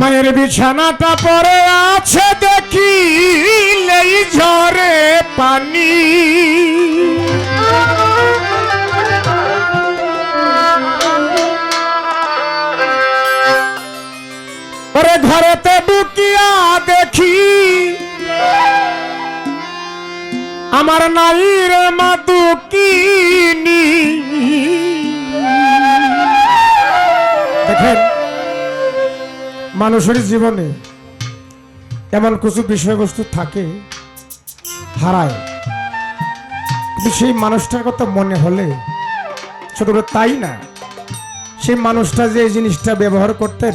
মায়ের বিছানাটা পড়ে আছে দেখি লেই ঝরে পানি। ওরে ঘরেতে ঢুকিয়া দেখি, আমার নাই রে মা দুকিনি মানুষের জীবনে এমন কিছু বিষয়বস্তু থাকে, হারায়। কিন্তু সেই মানুষটার কথা মনে হলে শুধু তাই না? সেই মানুষটা যে জিনিসটা ব্যবহার করতেন,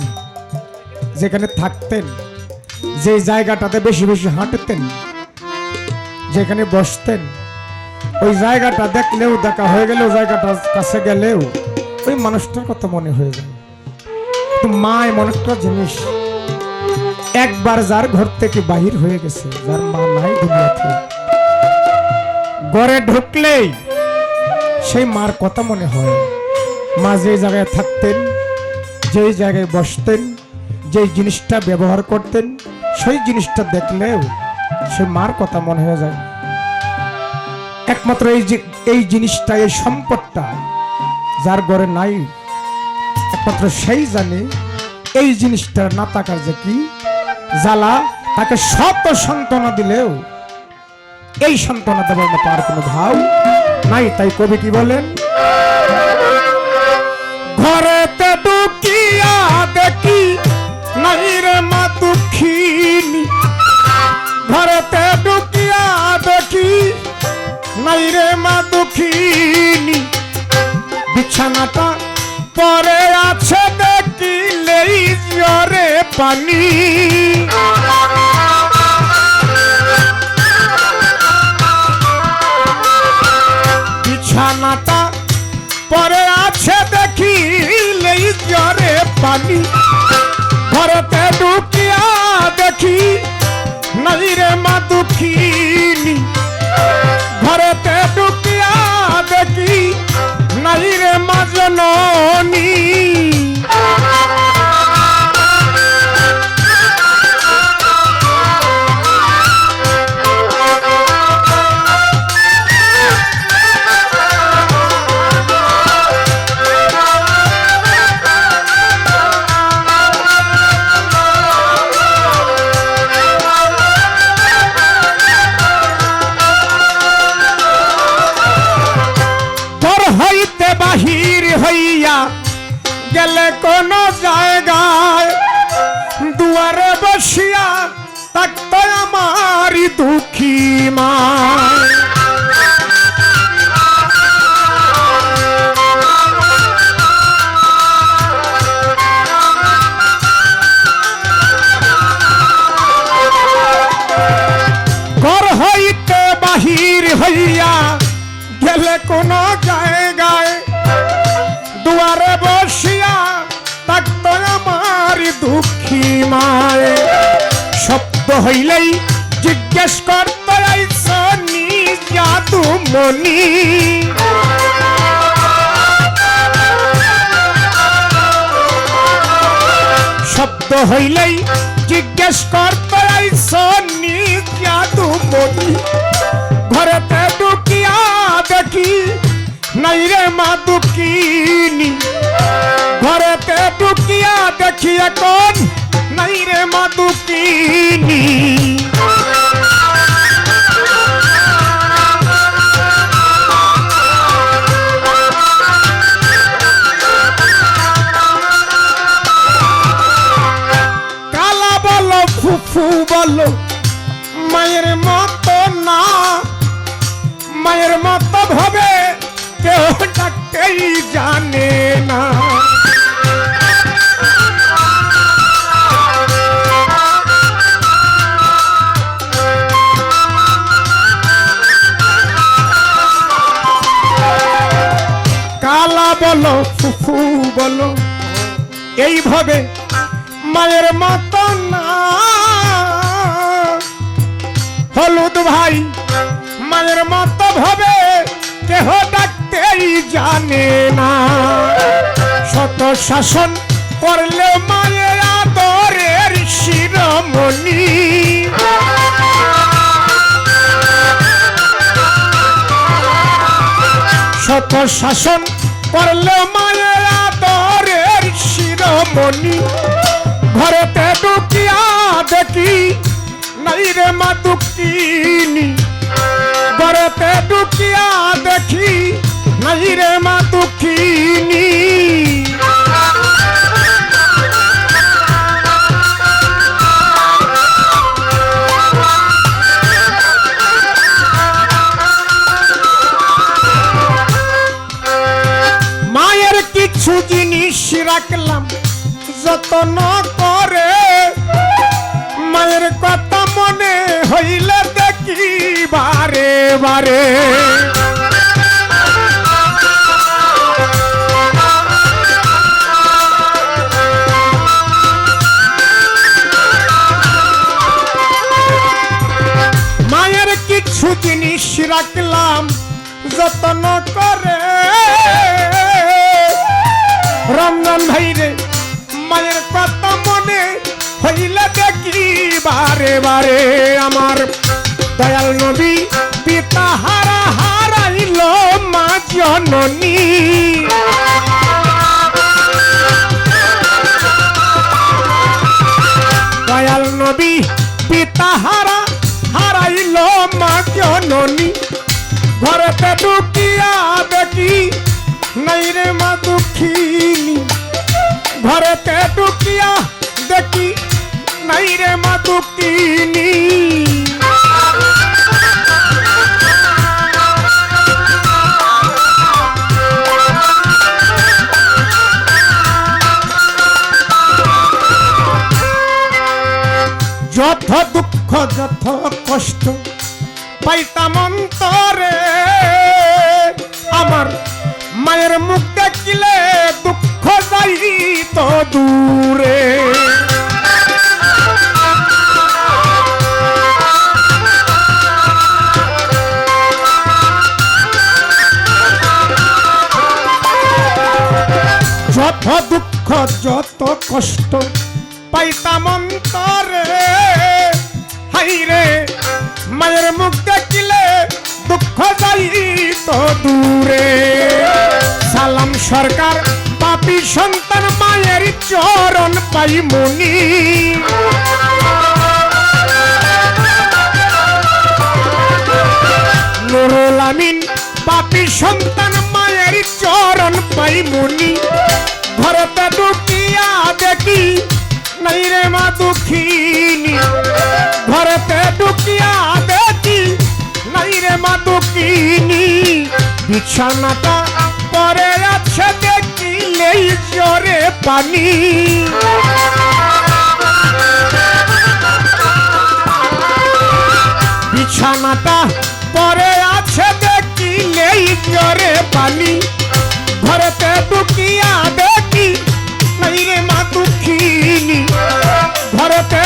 যেখানে থাকতেন, যে জায়গাটাতে বেশি বেশি হাঁটতেন, যেখানে বসতেন, ওই জায়গাটা দেখলেও, দেখা হয়ে গেলেও, জায়গাটার কাছে গেলেও, ওই মানুষটার কথা মনে হয়ে যায়। কিন্তু মা এমন একটা জিনিস। একবার যার ঘর থেকে বাহির হয়ে গেছে, যার মা নাই দুনিয়াতে। ঘরে ঢুকলেই সেই মার কথা মনে হয়। মা যে জায়গায় থাকতেন, যেই জায়গায় বসতেন, যেই জিনিসটা ব্যবহার করতেন, সেই জিনিসটা দেখলেও সে মার কথা মনে হয়ে যায়। একমাত্র এই যে এই জিনিসটা, এই সম্পদটা যার ঘরে নাই একমাত্র সেই জানে এই জিনিসটা না থাকার যে কি? জ্বালা, তাকে শত সান্ত্বনা দিলেও এই সান্ত্বনা দেওয়ার মতো আর কোনো ভাব নাই, তাই কবি কি বলেন? ঘরেতে দেখি নাই রে মা দুঃখিনী। ঘরেতে ঢুকিয়া দেখি নাই রে মা দুঃখিনী। বিছানাটা পরে আছে দেখিলেই জরে পানি। বিছানাটা পরে আছে দেখিলেই জরে পানি। বসিয়া থাকতো আমারই দুঃখী মা। ঘর হইতে বাহির হইয়া গেলে কোন জায়গায় দুঃখী মায় শব্দ হইলেই জিজ্ঞেস করতে আইসনি জাদু মনি শব্দ হইলেই জিজ্ঞেস করতে আইসনি জাদু মনি ঘরেতে ঢুকিয়া দেখি, নাই রে মা দুঃখিনী দেখি এখন নাই রে মা দুঃখিনী কালা বলো, ফুফু বলো, মায়ের মতো না। মায়ের মতো ভাবে কেউ ডাকতেই জানে না। বলো, ফুফু বলো। এইভাবে মায়ের মত না। হলুদ ভাই, মায়ের মতো ভাবে কেহ ডাকতেই জানে না। শত শাসন করলে মায়ের আদরের শিরমণি। শত শাসন করলে মায়ের আদরের শিরোমণি। ঘরেতে ঢুকিয়া দেখি, নাই রে মা দুঃখিনী। ঘরেতে ঢুকিয়া দেখি, নাই রে মা দুঃখিনী। যত্ন করে। মায়ের কথা মনে হইলে দেখি বারে। বারে মায়ের কিছু জিনিস রাখলাম, যত্ন করে। রমজান ভাই রে হইলে দেখি বারে বারে আমার দয়াল নবী, পিতা হারা হারাইল মা জননী। দয়াল নবী, পিতা হারা হারাইল মা জননী। ঘরেতে দেখি রে মা দুঃখিনী যত দুঃখ, যত কষ্ট পাইতাম অন্তরে, আমার মায়ের মুখ দেখিলে দুঃখ যাই তো দূরে। যত দুঃখ যত কষ্ট পাইতাম হাইরে, মায়ের মুখ দেখিলে দুঃখ যাই তো দূরে। সালাম সরকার, পাপি সন্তান, মায়ের চরণ পাই মুনি। নুরুল আমিন, পাপি সন্তান চরণ পাই মুনি। ঘরতে ঢুকিয়া দেখি, নাই রে মা দুঃখিনী। ঘরতে ঢুকিয়া দেখি, নাই রে মা দুঃখিনী। বিছানাটা পরে আছে দেখিলেই জোরে পানি। বিছানাটা জোরে পানি ঘরেতে ঢুকিয়া দেখি নাই রে মা দুঃখিনী ঘরেতে